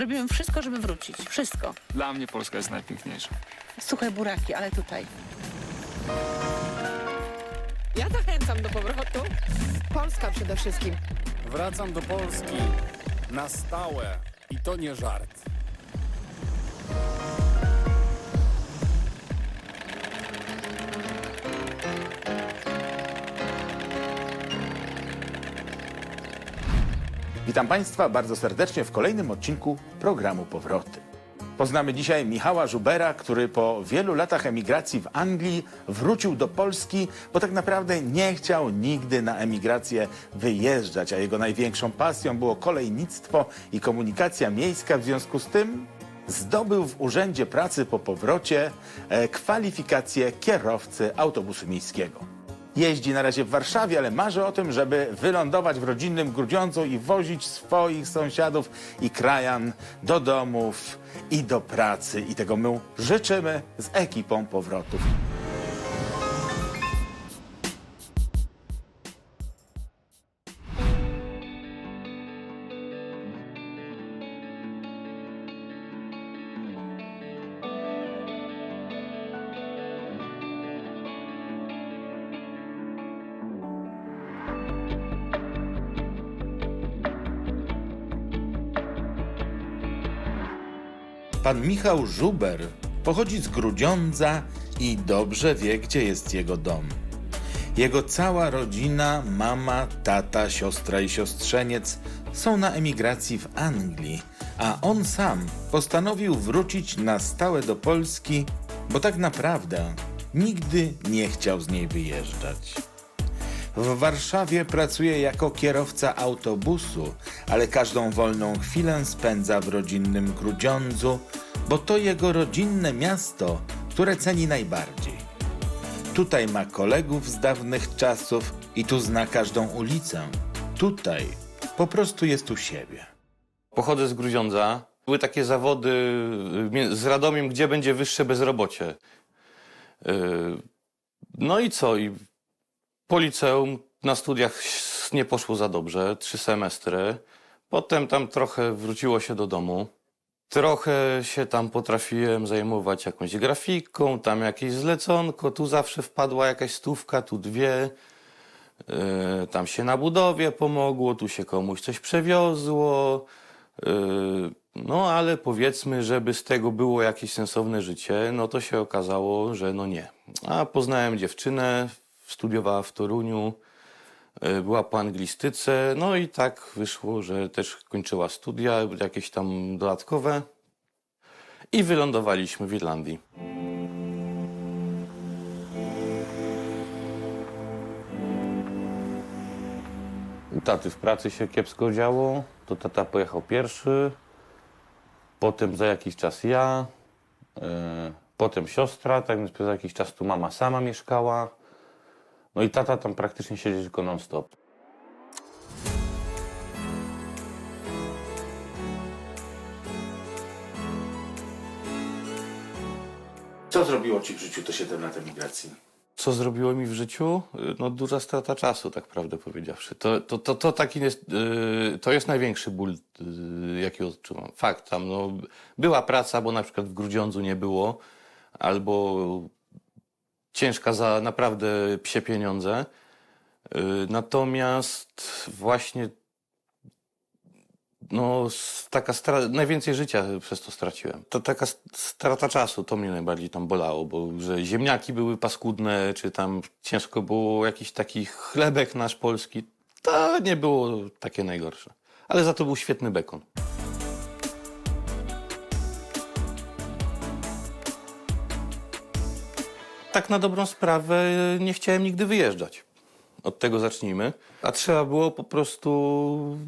Robimy wszystko, żeby wrócić. Wszystko. Dla mnie Polska jest najpiękniejsza. Suche buraki, ale tutaj. Ja zachęcam do powrotu. Polska przede wszystkim. Wracam do Polski na stałe i to nie żart. Witam Państwa bardzo serdecznie w kolejnym odcinku programu Powroty. Poznamy dzisiaj Michała Żubera, który po wielu latach emigracji w Anglii wrócił do Polski, bo tak naprawdę nie chciał nigdy na emigrację wyjeżdżać, a jego największą pasją było kolejnictwo i komunikacja miejska. W związku z tym zdobył w Urzędzie Pracy po powrocie e, kwalifikację kierowcy autobusu miejskiego. Jeździ na razie w Warszawie, ale marzy o tym, żeby wylądować w rodzinnym Grudziądzu i wozić swoich sąsiadów i krajan do domów i do pracy. I tego mu życzymy z ekipą powrotów. Pan Michał Żuber pochodzi z Grudziądza i dobrze wie, gdzie jest jego dom. Jego cała rodzina, mama, tata, siostra i siostrzeniec są na emigracji w Anglii, a on sam postanowił wrócić na stałe do Polski, bo tak naprawdę nigdy nie chciał z niej wyjeżdżać. W Warszawie pracuje jako kierowca autobusu, ale każdą wolną chwilę spędza w rodzinnym Grudziądzu, bo to jego rodzinne miasto, które ceni najbardziej. Tutaj ma kolegów z dawnych czasów i tu zna każdą ulicę. Tutaj po prostu jest u siebie. Pochodzę z Grudziądza. Były takie zawody y, z Radomiem, gdzie będzie wyższe bezrobocie. Y, No i co? Po liceum na studiach nie poszło za dobrze, trzy semestry. Potem tam trochę wróciło się do domu. Trochę się tam potrafiłem zajmować jakąś grafiką, tam jakieś zleconko, tu zawsze wpadła jakaś stówka, tu dwie. Yy, tam się na budowie pomogło, tu się komuś coś przewiozło. Yy, No ale powiedzmy, żeby z tego było jakieś sensowne życie, no to się okazało, że no nie. A poznałem dziewczynę, studiowała w Toruniu, yy, była po anglistyce, no i tak wyszło, że też kończyła studia, jakieś tam dodatkowe. I wylądowaliśmy w Irlandii. Taty w pracy się kiepsko działo, to tata pojechał pierwszy, potem za jakiś czas ja, yy, potem siostra, tak więc przez jakiś czas tu mama sama mieszkała. No i tata tam praktycznie siedzi tylko non-stop. Co zrobiło ci w życiu te 7 lat emigracji? Co zrobiło mi w życiu? No duża strata czasu, tak prawdę powiedziawszy. To, to, to, to taki jest, yy, to jest największy ból, yy, jaki odczuwam. Fakt, tam no, była praca, bo na przykład w Grudziądzu nie było, albo ciężka za naprawdę psie pieniądze. Yy, Natomiast właśnie no, taka najwięcej życia przez to straciłem. To taka strata czasu, to mnie najbardziej tam bolało, bo że ziemniaki były paskudne, czy tam ciężko było jakiś taki chlebek nasz polski, to nie było takie najgorsze. Ale za to był świetny bekon. Tak na dobrą sprawę nie chciałem nigdy wyjeżdżać. Od tego zacznijmy. A trzeba było po prostu,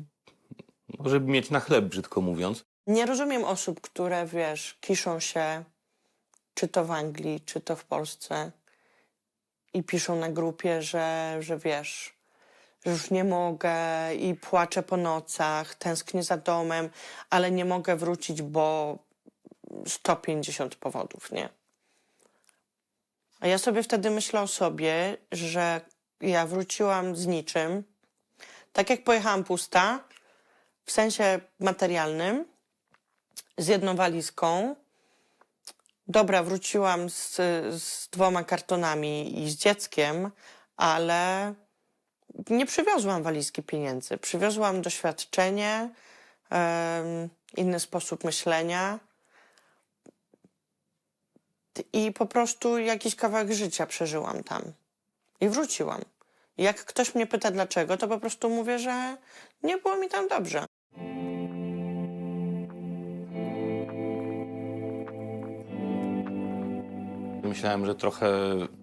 żeby mieć na chleb, brzydko mówiąc. Nie rozumiem osób, które, wiesz, kiszą się, czy to w Anglii, czy to w Polsce i piszą na grupie, że, że wiesz, że już nie mogę i płaczę po nocach, tęsknię za domem, ale nie mogę wrócić, bo 150 powodów, nie? A ja sobie wtedy myślę o sobie, że ja wróciłam z niczym. Tak jak pojechałam pusta, w sensie materialnym, z jedną walizką. Dobra, wróciłam z, z dwoma kartonami i z dzieckiem, ale nie przywiozłam walizki pieniędzy. Przywiozłam doświadczenie, inny sposób myślenia i po prostu jakiś kawałek życia przeżyłam tam. I wróciłam. Jak ktoś mnie pyta dlaczego, to po prostu mówię, że nie było mi tam dobrze. Myślałem, że trochę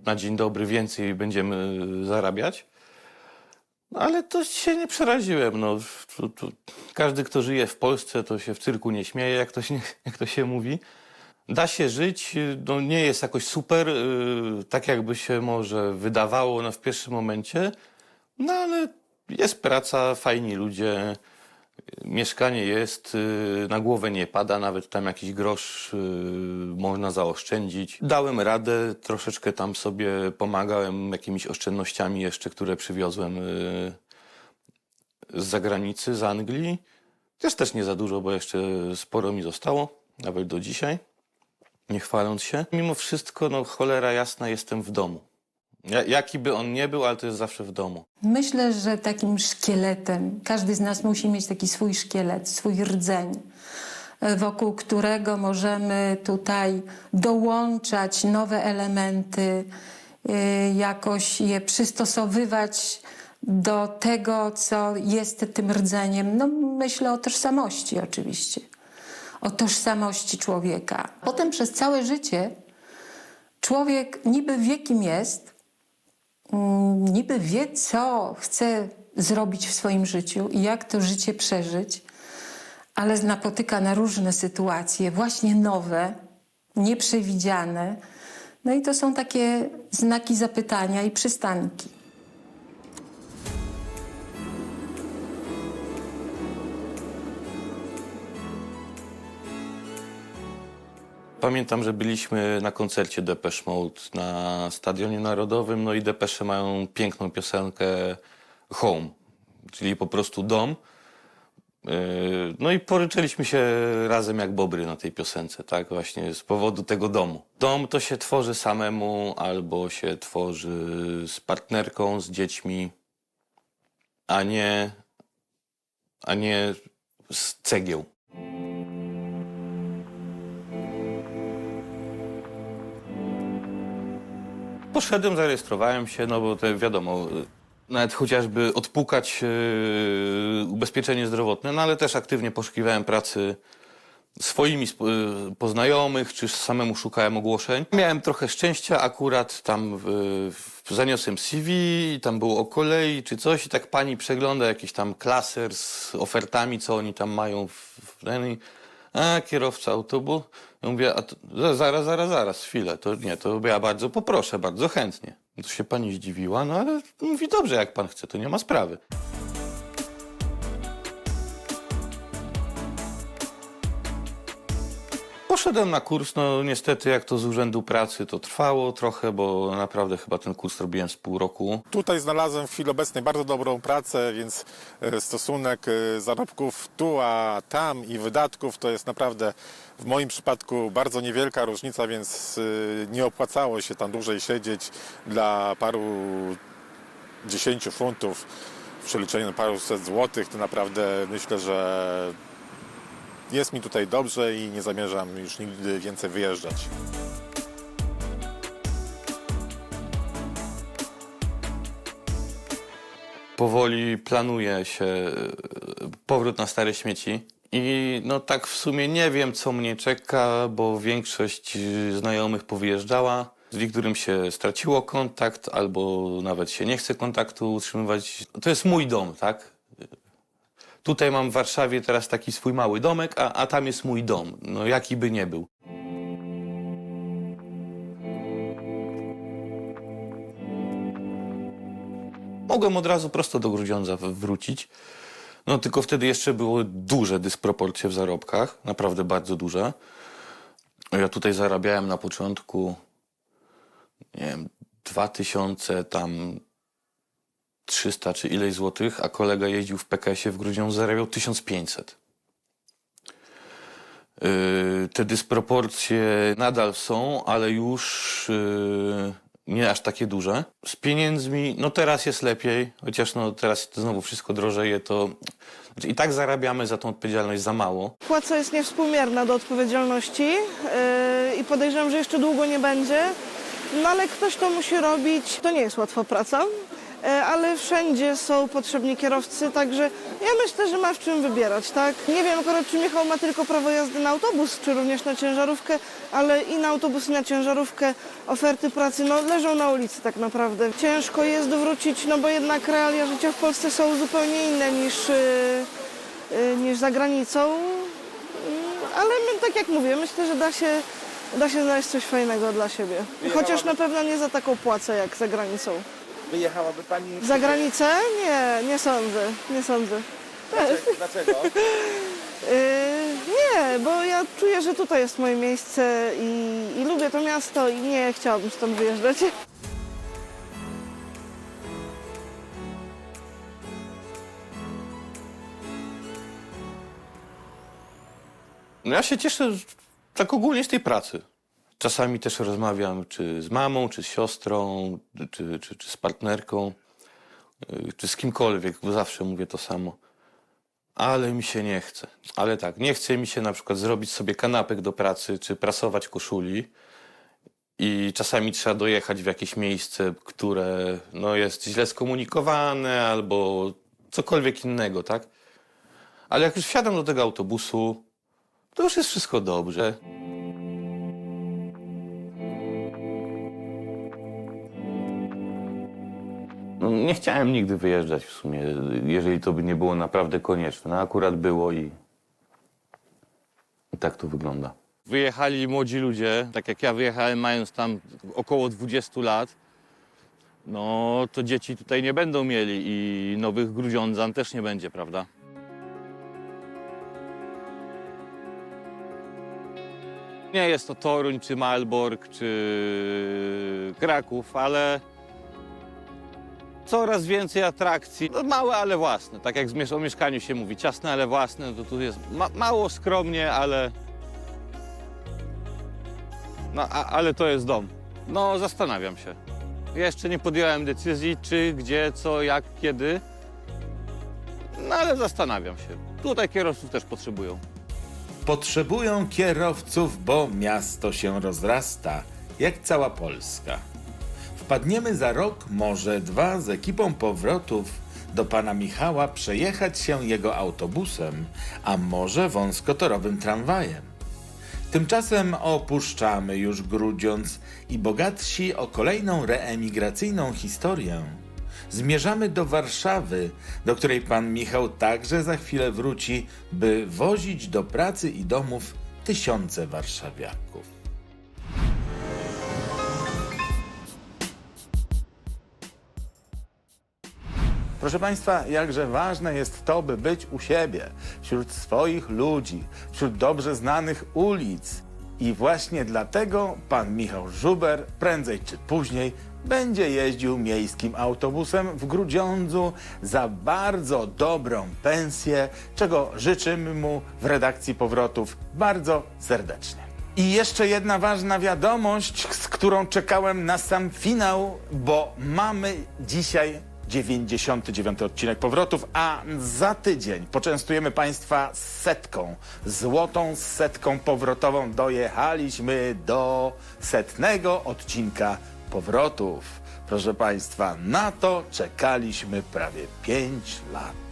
na dzień dobry więcej będziemy zarabiać. No, ale to się nie przeraziłem. No, tu, tu, każdy, kto żyje w Polsce, to się w cyrku nie śmieje, jak to się, jak to się mówi. Da się żyć, no, nie jest jakoś super, yy, tak jakby się może wydawało no, w pierwszym momencie, no ale jest praca, fajni ludzie, mieszkanie jest, yy, na głowę nie pada, nawet tam jakiś grosz można zaoszczędzić. Dałem radę, troszeczkę tam sobie pomagałem jakimiś oszczędnościami jeszcze, które przywiozłem z zagranicy, z Anglii. Też też nie za dużo, bo jeszcze sporo mi zostało, nawet do dzisiaj, nie chwaląc się. Mimo wszystko, no cholera jasna, jestem w domu. Ja, jaki by on nie był, ale to jest zawsze w domu. Myślę, że takim szkieletem, każdy z nas musi mieć taki swój szkielet, swój rdzeń, e, wokół którego możemy tutaj dołączać nowe elementy, e, jakoś je przystosowywać do tego, co jest tym rdzeniem. No, myślę o tożsamości oczywiście, o tożsamości człowieka. Potem przez całe życie człowiek niby wie, kim jest, mm, niby wie, co chce zrobić w swoim życiu i jak to życie przeżyć, ale napotyka na różne sytuacje, właśnie nowe, nieprzewidziane. No i to są takie znaki zapytania i przystanki. Pamiętam, że byliśmy na koncercie Depeche Mode na Stadionie Narodowym, no i Depeche mają piękną piosenkę Home, czyli po prostu dom. Yy, No i poryczyliśmy się razem jak bobry na tej piosence, tak? Właśnie z powodu tego domu. Dom to się tworzy samemu albo się tworzy z partnerką, z dziećmi, a nie, a nie z cegieł. Poszedłem, zarejestrowałem się, no bo to wiadomo, nawet chociażby odpukać yy, ubezpieczenie zdrowotne, no ale też aktywnie poszukiwałem pracy swoimi y, poznajomych, czy samemu szukałem ogłoszeń. Miałem trochę szczęścia, akurat tam w, zaniosłem CV tam było o kolei czy coś i tak pani przegląda jakiś tam klaser z ofertami, co oni tam mają w, w a kierowca autobus. Ja mówię, a to, za- zaraz, zaraz, zaraz, chwilę, to nie, to ja bardzo poproszę, bardzo chętnie. To się pani zdziwiła, no ale mówi, dobrze, jak pan chce, to nie ma sprawy. Poszedłem na kurs, no niestety jak to z urzędu pracy to trwało trochę, bo naprawdę chyba ten kurs robiłem z pół roku. Tutaj znalazłem w chwili obecnej bardzo dobrą pracę, więc e, stosunek e, zarobków tu a tam i wydatków to jest naprawdę w moim przypadku bardzo niewielka różnica, więc e, nie opłacało się tam dłużej siedzieć dla paru dziesięciu funtów w przeliczeniu na paruset złotych. To naprawdę myślę, że jest mi tutaj dobrze i nie zamierzam już nigdy więcej wyjeżdżać. Powoli planuje się e, powrót na stare śmieci. I no tak w sumie nie wiem, co mnie czeka, bo większość znajomych powyjeżdżała. Z niektórym się straciło kontakt, albo nawet się nie chce kontaktu utrzymywać. To jest mój dom, tak? Tutaj mam w Warszawie teraz taki swój mały domek, a, a tam jest mój dom. No jaki by nie był. Mogłem od razu prosto do Grudziądza wrócić. No tylko wtedy jeszcze było duże dysproporcje w zarobkach, naprawdę bardzo duże. Ja tutaj zarabiałem na początku, nie wiem, 2000 tam 300 czy ileś złotych, a kolega jeździł w PKS-ie w Grudziądzu, zarabiał 1500. Yy, Te dysproporcje nadal są, ale już yy, nie aż takie duże. Z pieniędzmi, no teraz jest lepiej, chociaż no teraz znowu wszystko drożeje, to znaczy i tak zarabiamy za tą odpowiedzialność za mało. Płaca jest niewspółmierna do odpowiedzialności yy, i podejrzewam, że jeszcze długo nie będzie. No ale ktoś to musi robić. To nie jest łatwa praca, ale wszędzie są potrzebni kierowcy, także ja myślę, że ma w czym wybierać, tak? Nie wiem akurat, czy Michał ma tylko prawo jazdy na autobus, czy również na ciężarówkę, ale i na autobus, i na ciężarówkę oferty pracy no, leżą na ulicy tak naprawdę. Ciężko jest wrócić, no bo jednak realia życia w Polsce są zupełnie inne niż, yy, niż za granicą. Ale my, tak jak mówię, myślę, że da się, da się znaleźć coś fajnego dla siebie. Chociaż na pewno nie za taką płacę jak za granicą. Wyjechałaby pani... Za granicę? Nie, nie sądzę, nie sądzę. Dlaczego? Yy, nie, bo ja czuję, że tutaj jest moje miejsce i, i lubię to miasto i nie chciałabym stąd wyjeżdżać. No ja się cieszę tak ogólnie z tej pracy. Czasami też rozmawiam czy z mamą, czy z siostrą, czy, czy, czy z partnerką, yy, czy z kimkolwiek, bo zawsze mówię to samo. Ale mi się nie chce. Ale tak, nie chce mi się na przykład zrobić sobie kanapek do pracy, czy prasować koszuli. I czasami trzeba dojechać w jakieś miejsce, które no, jest źle skomunikowane albo cokolwiek innego, tak? Ale jak już wsiadam do tego autobusu, to już jest wszystko dobrze. No, nie chciałem nigdy wyjeżdżać w sumie, jeżeli to by nie było naprawdę konieczne. No, akurat było i, i tak to wygląda. Wyjechali młodzi ludzie, tak jak ja wyjechałem mając tam około 20 lat. No to dzieci tutaj nie będą mieli i nowych grudziądzan też nie będzie, prawda? Nie jest to Toruń, czy Malbork, czy Kraków, ale coraz więcej atrakcji. No, małe, ale własne. Tak jak o mieszkaniu się mówi, ciasne, ale własne, to tu jest ma mało skromnie, ale. No, ale to jest dom. No, zastanawiam się. Jeszcze nie podjąłem decyzji, czy, gdzie, co, jak, kiedy. No, ale zastanawiam się. Tutaj kierowców też potrzebują. Potrzebują kierowców, bo miasto się rozrasta, jak cała Polska. Wpadniemy za rok, może dwa, z ekipą powrotów do pana Michała przejechać się jego autobusem, a może wąskotorowym tramwajem. Tymczasem opuszczamy już Grudziądz i bogatsi o kolejną reemigracyjną historię. Zmierzamy do Warszawy, do której pan Michał także za chwilę wróci, by wozić do pracy i domów tysiące warszawiaków. Proszę Państwa, jakże ważne jest to, by być u siebie, wśród swoich ludzi, wśród dobrze znanych ulic. I właśnie dlatego pan Michał Żuber prędzej czy później będzie jeździł miejskim autobusem w Grudziądzu za bardzo dobrą pensję, czego życzymy mu w redakcji powrotów bardzo serdecznie. I jeszcze jedna ważna wiadomość, z którą czekałem na sam finał, bo mamy dzisiaj 99 odcinek powrotów, a za tydzień poczęstujemy Państwa setką, złotą setką powrotową. Dojechaliśmy do setnego odcinka powrotów. Proszę Państwa, na to czekaliśmy prawie 5 lat.